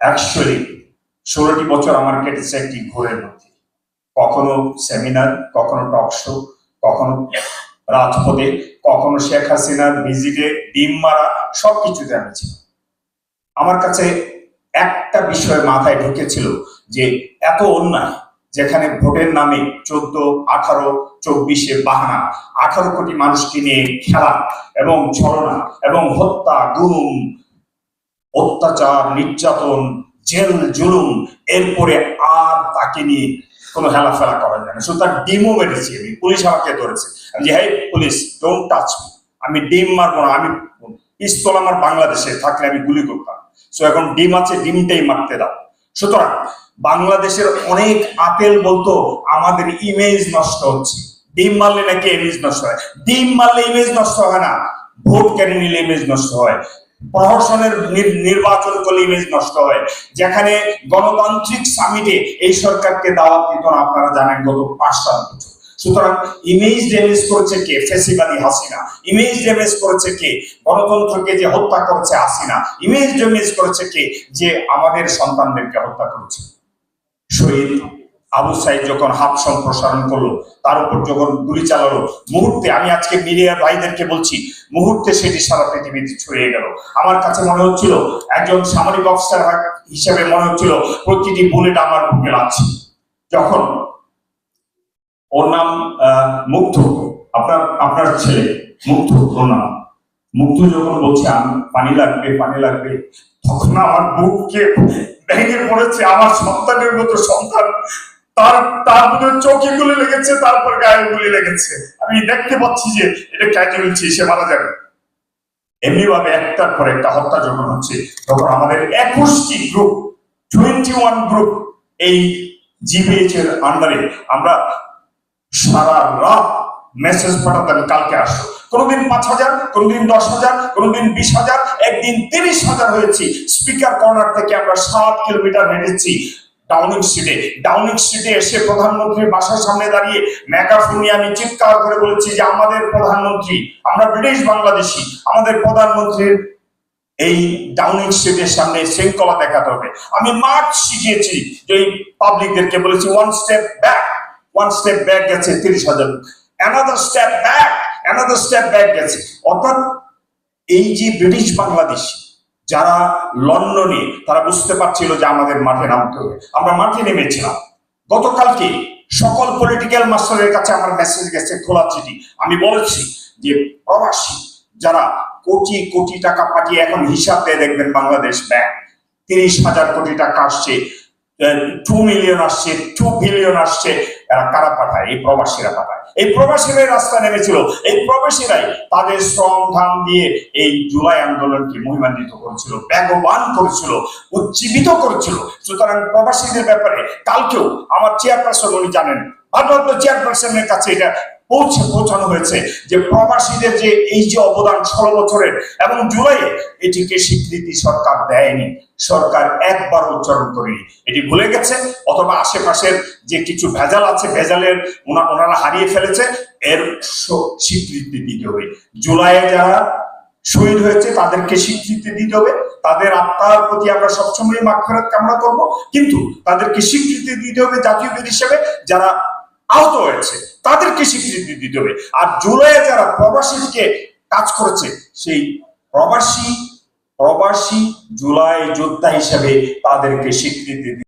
Actually ষোলোটি বছর আমার কেটেছে একটি ঘোরের মধ্যে। কখনো সেমিনার কখনো টক শো কখনো রাজপথে, কখনো শেখ হাসিনার ভিজিটে ডিম মারা, সবকিছুতে আমি আমার কাছে একটা বিষয় মাথায় ঢুকেছিল যে এত অন্যায়, যেখানে ভোটের নামে চোদ্দ, আঠারো, চব্বিশে বাহানা, আঠারো কোটি মানুষকে নিয়ে খেলা এবং ছলনা এবং হত্যা, গুম অত্যাচার, নির্যাতন, জেল, জুলুম, এরপরে আর তাকে নিয়ে কোনো হেলাফেলা করা যায় না। সুতরাং ডিমও মেরেছি আমি, পুলিশ আমাকে ধরেছে। আমি যে হ্যাঁ পুলিশ ডোন্ট টাচ মি আমি ডিম মারবো না, আমি পিস্তল আমার বাংলাদেশে থাকলে আমি গুলি করতাম। সো এখন ডিম আছে, ডিমটাই মারতে দাও। সুতরাং বাংলাদেশের অনেক আপেল বলতো, আমাদের ইমেজ নষ্ট হচ্ছে। ডিম মারলে নাকি ইমেজ নষ্ট হয়? ডিম মারলে ইমেজ নষ্ট হয় না। ভোট কেড়ে নিলে ইমেজ নষ্ট হয়। প্রহসনের নির্বাচন করলে ইমেজ নষ্ট হয়। যেখানে গণতান্ত্রিক সামিটে এই সরকারকে দাওয়াত দিত না, আপনারা জানেন গত পাঁচ সাত বছর। সুতরাং ইমেজ ড্যামেজ করেছে কে? ফেসিবাদী হাসিনা। ইমেজ ড্যামেজ করেছে কে? গণতন্ত্রকে যে হত্যা করেছে হাসিনা। ইমেজ ড্যামেজ করেছে কে? যে আমাদের সন্তানদেরকে হত্যা করেছে। শহীদ আবু সাইদ যখন হাত সম্প্রসারণ করল, তার উপর যখন গুলি চালালো, মুহূর্তে আমি আজকে মিডিয়ার ভাইদেরকে বলছি, মুহূর্তে সেটি সারা পৃথিবীতে ছড়িয়ে গেল। আমার কাছে মনে হচ্ছিল, একজন সামরিক অফিসার হিসেবে মনে হচ্ছিল, প্রতিটি বুলেট আমার বুকে লাগছে। যখন ওর নাম মুগ্ধ আপনার আপনার ছেলে মুগ্ধ ওর নাম। মুগ্ধ যখন বলছে, আমি পানি লাগবে পানি লাগবে, তখন আমার বুককে ভেঙে পড়েছে, আমার সন্তানের মতো সন্তান। তার তার চোখে গুলি লেগেছে, তারপর গায়ে গুলি লেগেছে। আমি দেখতে পাচ্ছি যে এটা ক্যাজুয়ালিটি সে মারা যাবে। এমনি ভাবে একটার পর একটা হত্যা যখন হচ্ছে, তখন আমাদের একুশটি গ্রুপ টোয়েন্টি ওয়ান গ্রুপ এই জিবিএইচ এর আন্ডারে আমরা সারা রাত মেসেজ পাঠাতাম, কালকে আসো। কোনোদিন পাঁচ হাজার, কোনোদিন দশ হাজার, কোনোদিন বিশ হাজার, একদিন তিরিশ হাজার হয়েছি। স্পিকার কর্নার থেকে আমরা সাত কিলোমিটার হেঁটেছি। ডাউনিং স্ট্রিটে ডাউনিং স্ট্রিটে এসে প্রধানমন্ত্রীর বাসার সামনে দাঁড়িয়ে মেগাফোন নিয়ে আমি চিৎকার করে বলেছি যে, আমাদের প্রধানমন্ত্রী, আমরা ব্রিটিশ বাংলাদেশি, আমাদের প্রধানমন্ত্রীর এই ডাউনিং স্ট্রিটের সামনে শৃঙ্খলা দেখাতে হবে। আমি মার্চ শিখিয়েছি যে, এই পাবলিকদেরকে বলেছি one step back one step back গেছে তিরিশ হাজার। Another step back another step back গেছে। অর্থাৎ এই যে ব্রিটিশ বাংলাদেশ যারা লন্ডনে, তারা বুঝতে পারছিল যে আমাদের মাঠে নামতে হবে। আমরা মাঠে নেমেছিলাম। গতকালকে সকল পলিটিক্যাল মাস্টারের কাছে আমার মেসেজ গেছে, খোলা চিঠি। আমি বলেছি যে প্রবাসী যারা কোটি কোটি টাকা পাঠিয়ে এখন হিসাব দিয়ে দেখবেন বাংলাদেশ ব্যাংক, তিরিশ হাজার কোটি টাকা আসছে টু মিলিয়ন আসছে টু বিলিয়ন আসছে এরা কারা পাঠায়? এই প্রবাসীরা পাঠায়। এই প্রবাসীরাই রাস্তা নেমেছিল। এই প্রবাসীরাই তাদের শ্রম ধাম দিয়ে এই জুলাই আন্দোলনকে মহিমান্বিত করেছিল, বেগবান করেছিল, উজ্জীবিত করেছিল। সুতরাং প্রবাসীদের ব্যাপারে কালকেও আমার চেয়ারপারসন উনি জানেন। ভারপ্রাপ্ত চেয়ারপারসনের কাছে এটা পৌঁছে পৌঁছানো হয়েছে যে প্রবাসীদের যে এই যে অবদান ষোলো বছরের এবং জুলাইয়ে এটিকে স্বীকৃতি সরকার দেয়নি। সরকার একবার উচ্চারণ করেনি। এটি ভুলে গেছে, অথবা আশেপাশের যে কিছু ভেজাল আছে, ভেজালের ওনা- ওনারা হারিয়ে ফেলেছে, এর স্বীকৃতি দিতে হবে। জুলাইয়ে যারা শহীদ হয়েছে, তাদেরকে স্বীকৃতি দিতে হবে। তাদের আত্মার প্রতি আমরা সবসময় মাগফিরাত কামনা করব। কিন্তু তাদেরকে স্বীকৃতি দিতে হবে জাতীয় হিসেবে যারা আহত হয়েছে। তাদেরকে স্বীকৃতি দিতে হবে। আর জুলাইয়ে যারা প্রবাসীকে কাজ করেছে, সেই প্রবাসী প্রবাসী জুলাই যোদ্ধা হিসাবে তাদেরকে স্বীকৃতি